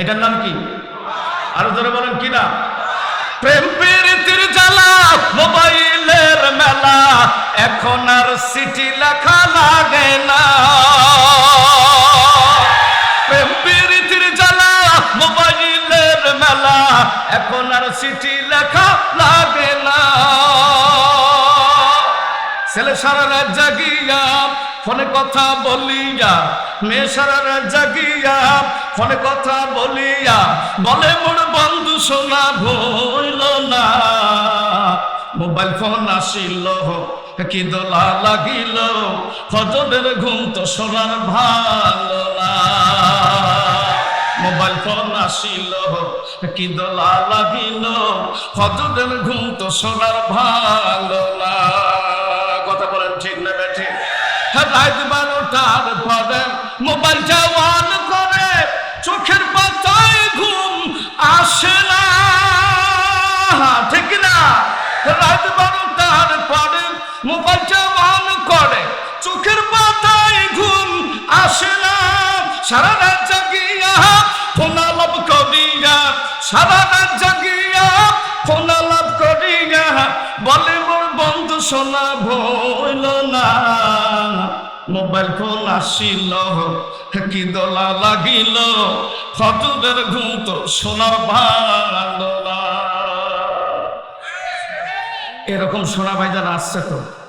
এটার নাম কি? আরও ধরে বলেন, কি না প্রেম প্রীতির জ্বালা, মোবাইলের মেলা, এখন আর সিটি লেখা লাগে না। প্রেম প্রীতির জ্বালা, মোবাইলের মেলা, এখন আর সিটি লেখা লাগে না। ছেলে সারা রাত জাগিয়া, ফোনে কথা বলিয়া, মেয়ে সারা রাত জাগিয়া ফোনে কথা বলিয়া বলে, মোর বন্ধু শোনা ভইল না। মোবাইল ফোন আসিল কি দোলা লাগিল, ফজরের ঘুম তো সোনার ভালো না। মোবাইল ফোন আসিল কি দোলা লাগিল, ফজরের ঘুম তো সোনার ভালো না। কথা বলেন ঠিক না বেঠে? রাত বারোটার পরে মোবাইল জওয়ান রাত বারোটার পরে মোবাইল জওয়ান করে, চোখের পাতায় ঘুম আসে না। সারা রাত জাগিয়া ফোনা লাভ করিয়া, সারা রাত জাগিয়া ফোনা লাভ করিয়া বলে, মোর বন্ধু না। মোবাইল ফোন আসিল, কি দোলা লাগিল ফটুদের ঘুম তো সোনার ভালো। এরকম সোনা ভাইজান আসছে তো।